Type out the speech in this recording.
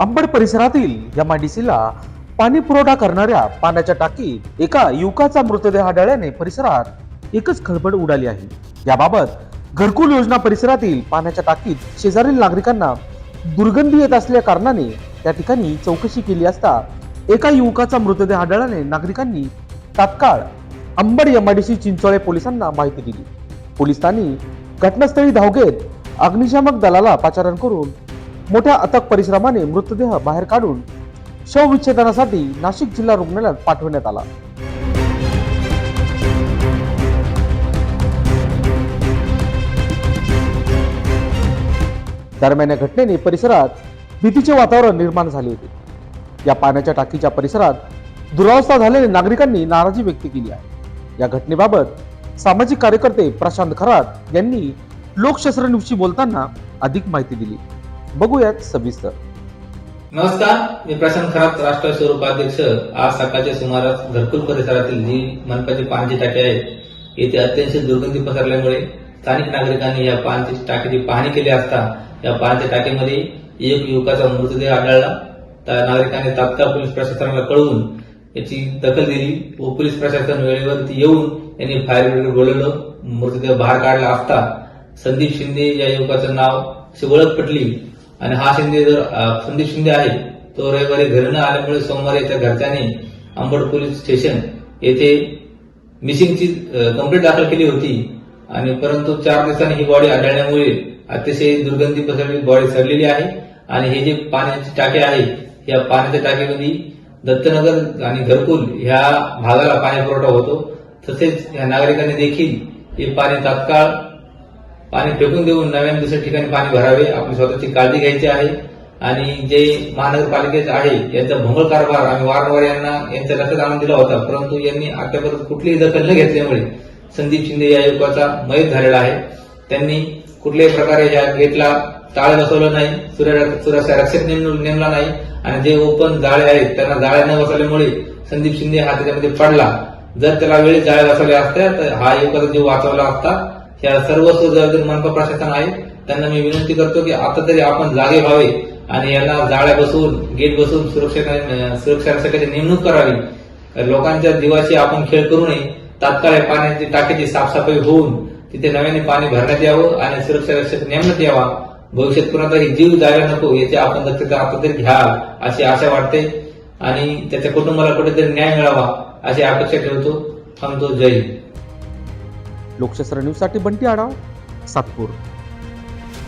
अंबड परिसरातील एमआयडीसीला पाणी पुरवठा करणाऱ्या पाण्याच्या टाकीत एका युवकाचा मृतदेह आढळल्याने परिसरात एकच खळबळ उडाली आहे. याबाबत घरकुल योजना परिसरातील पाण्याच्या टाकीत शेजारील नागरिकांना दुर्गंधी येत असल्या कारणाने त्या ठिकाणी चौकशी केली असता एका युवकाचा मृतदेह आढळल्याने नागरिकांनी तात्काळ अंबड एमआयडीसी चिंचोळे पोलिसांना माहिती दिली. पोलिसांनी घटनास्थळी धाव घेत अग्निशामक दलाला पाचारण करून मोठ्या अथक परिश्रमाने मृतदेह बाहेर काढून शवविच्छेदनासाठी नाशिक जिल्हा रुग्णालयात पाठवण्यात आला. दरम्यान या घटनेने परिसरात भीतीचे वातावरण निर्माण झाले होते. या पाण्याच्या टाकीच्या परिसरात दुरावस्था झालेल्या नागरिकांनी नाराजी व्यक्त केली आहे. या घटनेबाबत सामाजिक कार्यकर्ते प्रशांत खरात यांनी लोकशस्त्र न्यूजशी बोलताना अधिक माहिती दिली. बघूयात सविस्तर. नमस्कार मी प्रशांत खरात राष्ट्रीय स्वरूपाध्यक्ष आज सकाळच्या सुमारास घरकुल परिसरातील जी मनपाची पाण्याची टाकी आहे येथे अत्यंत दुर्गंधी पसरल्यामुळे स्थानिक नागरिकांनी या पाण्याची टाकीची पाहणी केली असता या पाण्याच्या टाकीमध्ये एक युवकाचा मृतदेह आढळला. त्या नागरिकांनी तात्काळ पोलीस प्रशासनाला कळवून याची दखल दिली व पोलीस प्रशासन वेळेवरती येऊन यांनी फायर ब्रिगेड बोलवलं मृतदेह बाहेर काढला असता संदीप शिंदे या युवकाचं नाव अशी ओळख पटली. आणि हा शिंदे जर संदीप शिंदे आहे तो रविवारी घरी न आल्यामुळे सोमवारी याच्या घरच्यांनी अंबड पोलीस स्टेशन येथे मिसिंगची कंप्लेंट दाखल केली होती. आणि परंतु चार दिवसांनी ही बॉडी आढळल्यामुळे अतिशय दुर्गंधी पसरलेली बॉडी सडलेली आहे. आणि हे जे पाण्याची टाके आहे या पाण्याच्या टाकेमध्ये दत्तनगर आणि घरकुल ह्या भागाला पाणी पुरवठा होतो. तसेच या नागरिकांनी देखील हे पाणी तात्काळ पाणी फेकून देऊन नव्याने दुसऱ्या ठिकाणी पाणी भरावे आपली स्वतःची काळजी घ्यायची आहे. आणि जे महानगरपालिकेचे आहे यांचा भोंगळ कारभार आम्ही वारंवार यांना यांच्या लक्षात आणून दिला होता परंतु यांनी आतापर्यंत कुठलीही दखल न घेतल्यामुळे संदीप शिंदे या युवकाचा मयत झालेला आहे. त्यांनी कुठल्याही प्रकारे या गेटला ताळ बसवलं नाही सुरक्षा रक्षक नेम- नेमला नाही. आणि जे ओपन जाळे आहेत त्यांना जाळ्या न बसवल्यामुळे संदीप शिंदे हा त्याच्यामध्ये पडला. जर त्याला वेळी जाळ्या बसवल्या असत्या तर हा युवकाचा जीव वाचवला असता ह्या सर्व जबाबदारी मनपा प्रशासन आहे. त्यांना मी विनंती करतो की आता तरी आपण जागे व्हावे आणि यांना जाळ्या बसवून गेट बसवून सुरक्षा सुरक्षा रक्षकाची नेमणूक करावी. लोकांच्या जीवाशी आपण खेळ करू नये. तात्काळ पाण्याची टाकीची साफसफाई होऊन तिथे नव्याने पाणी भरण्यात यावं आणि सुरक्षा रक्षक नेमण्यात यावा. भविष्यात कुणाचाही जीव जायला नको याची आपण दक्षता आता तरी घ्या अशी आशा वाटते. आणि त्याच्या कुटुंबाला कुठेतरी न्याय मिळावा अशी अपेक्षा ठेवतो. थांबतो. जय हिंद. लोकशास्त्र न्यूजसाठी बंटी आडाव सातपूर.